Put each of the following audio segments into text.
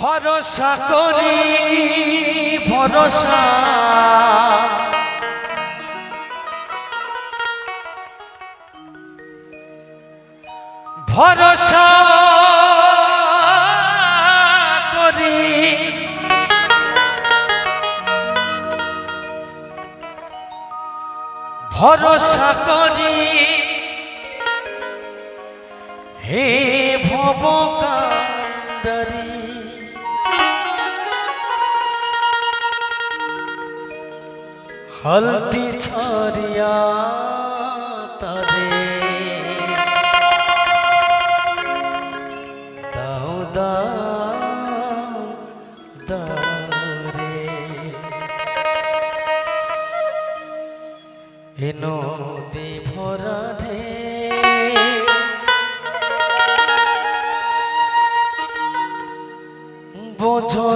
ভরসা করি ভরসা। ভরসা করি। ভরসা করি। হে ভবকাণ্ডারী হলটি ছড়িয়া তারে দাও রে নদী ভরা ঢে বোঝো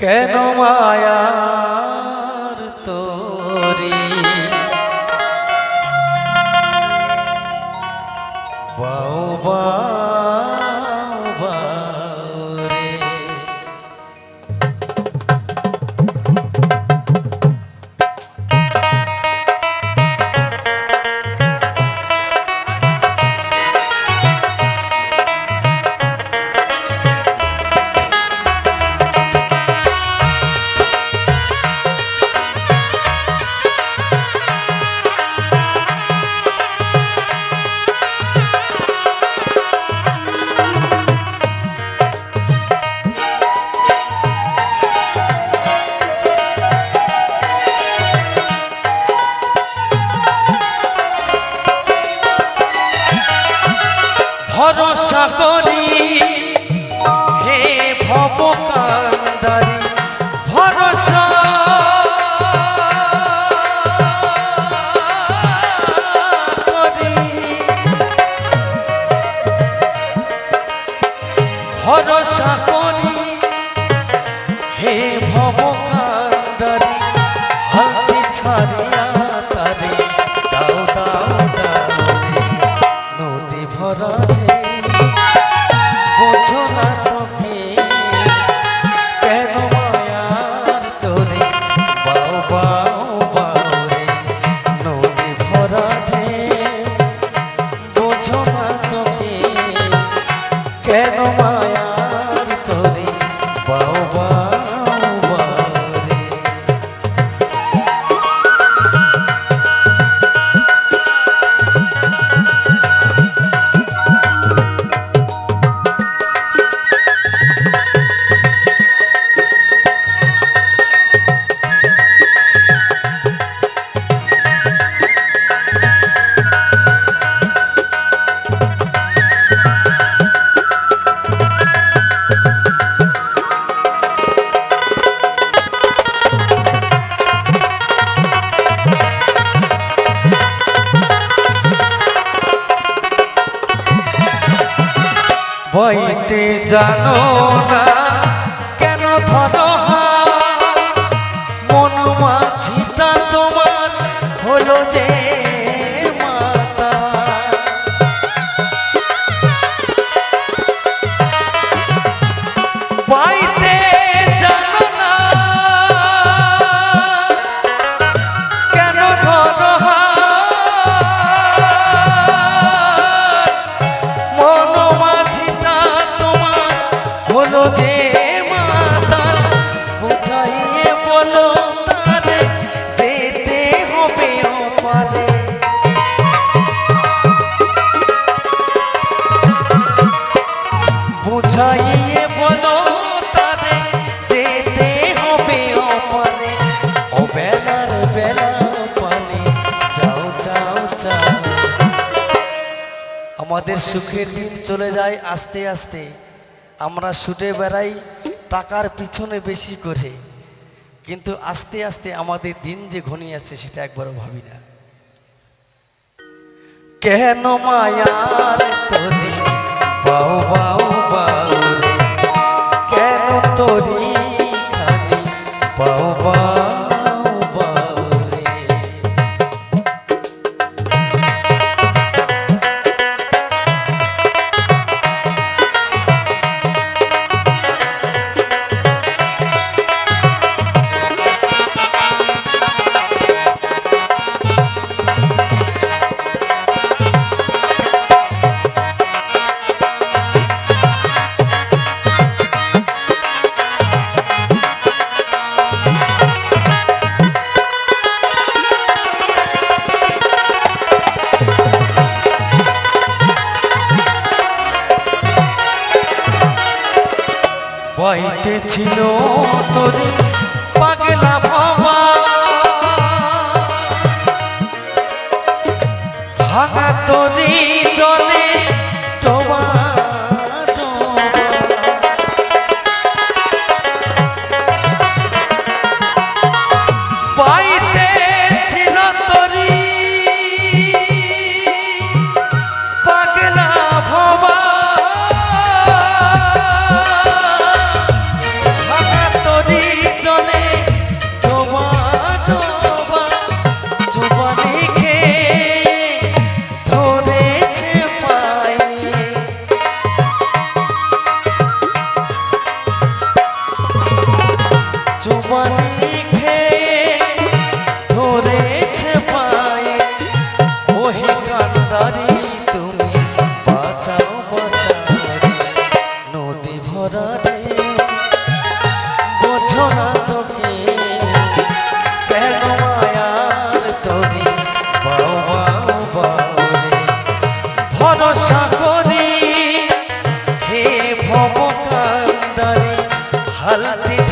কেন মায়ার ভরসা করি হে ভবকান্দারি ভরসা। করি ভরসা করি। রে বোঝো না তোকে কেন মায়ার তোরে বাও বাও বাও রে কেন বইতে জানো না। আমাদের সুখের দিন চলে যায় আস্তে আস্তে। আমরা ছুটে বেড়াই টাকার পিছনে বেশি করে। কিন্তু আস্তে আস্তে আমাদের দিন যে ঘনিয়ে আসছে সেটা একবারও ভাবি না। কেন মায়ার তোরে বাউ বাউ বাউ ছিল তোরে। পানি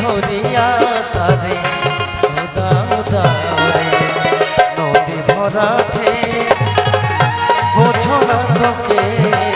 ধরিয়া তারে দাও দাও রে নদী ভরা ঠে বোঝো না তোকে।